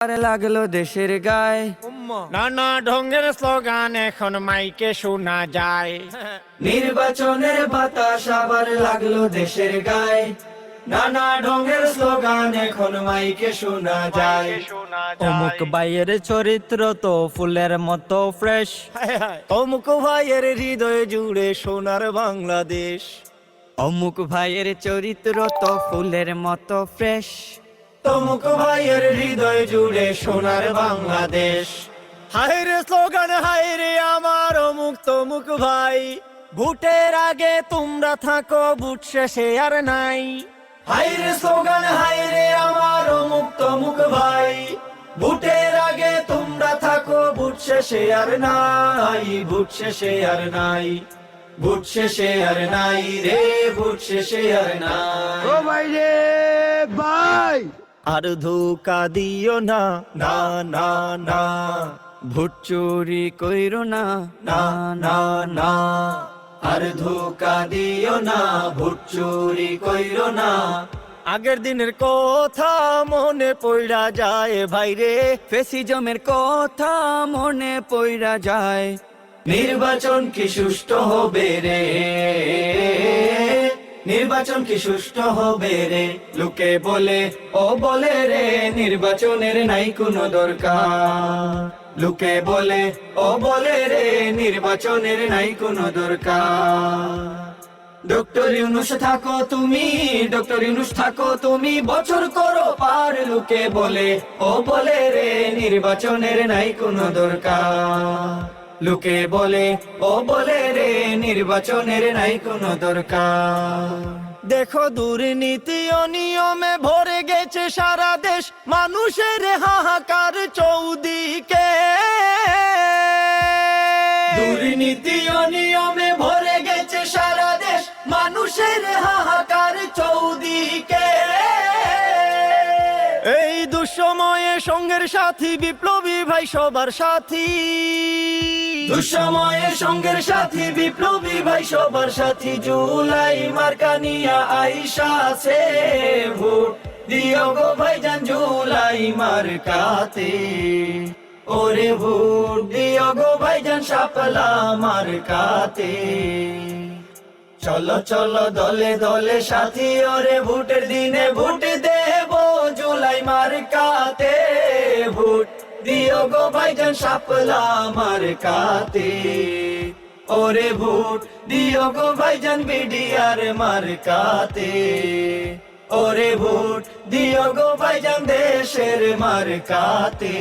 আর লাগল দেশের গায়ে। নানা ঢঙ্গের স্লোগান এখন মাইকে শোনা যায়। নির্বাচনের বাতাস আবার লাগল দেশের গায়ে। নানা ঢঙ্গের স্লোগান এখন মাইকে শোনা যায়। অমুক বাইয়ের চরিত্র তো ফুলের মতো ফ্রেশ। অমুক ভাইয়ের হৃদয় জুড়ে সোনার বাংলাদেশ। অমুক ভাইয়ের চরিত্র তো ফুলের মতো ফ্রেশ। তমুক ভাইয়ের হৃদয় জুড়ে সোনার বাংলাদেশ। হায় রে স্লোগান, হায় রে আমার অমুক তমুক ভাই। ভোটের আগে তোমরা থাকো বুট শেষে আর নাই। হাইরে স্লোগান হাইরে আমার অমুক তমুক ভাই। ভোটের আগে তোমরা থাকো, ভোট শেষে আর নাই, ভোট শেষে আর নাই। ভোট শেষে আর নাই রে, ভোট শেষে আর নাই। আর ধোকা দিও না না না না। ভোট চুরি কইরো না না না না। আর ধোকা দিও না, ভোট চুরি কইরো না। আগের দিনের কথা মনে পড়া যায় ভাইরে ফেসিজমের কথা মনে পইরা যায়। নির্বাচন কি সুষ্ঠু হবে রে? নির্বাচন কি সুষ্ঠু হবে রে? লোকে বলে, ও বলে রে, নির্বাচনের নাই কোনো দরকার। লোকে বলে, ও বলে রে, নির্বাচনের নাই কোনো দরকার। ডক্টর ইউনুস থাকো তুমি, ডক্টর ইউনুস থাকো তুমি, বছর করো পার। লোকে বলে, ও বলে রে, নির্বাচনের নাই কোনো দরকার। লোকে বলে ও বলে রে নির্বাচনের নাই কোনো দরকার। দেখো দুর্নীতি অনিয়মে ভরে গেছে সারা দেশ মানুষের হাহাকার চৌদিকে। দুর্নীতি অনিয়মে ভরে গেছে সারা দেশ মানুষের হাহাকার চৌদিকে। এই দুঃসময়ে সঙ্গের সাথী বিপ্লবী ভাই সবার সাথী। দুঃসময়ে সঙ্গের সাথী বিপ্লবী ভাই সবার সাথী। জুলাই মার্কানিয়া আইসা সে ভোট। দিও গো ভাইজান, জুলাই মার্কাতে। ওরে ভোট দিও গো ভাইজান, সাপলা মার্কাতে। চলো চলো, দলে দলে সাথী, ওরে ভোটের দিনে ভোট দেব। জুলাই মার্কাতে ভোট। দিও গো ভাইজান সাপলা মার্কাতে ওরে ভোট দিও গো ভাইজান বিডিআর মার্কাতে ওরে ভোট দিও গো ভাইজান দেশের মার্কাতে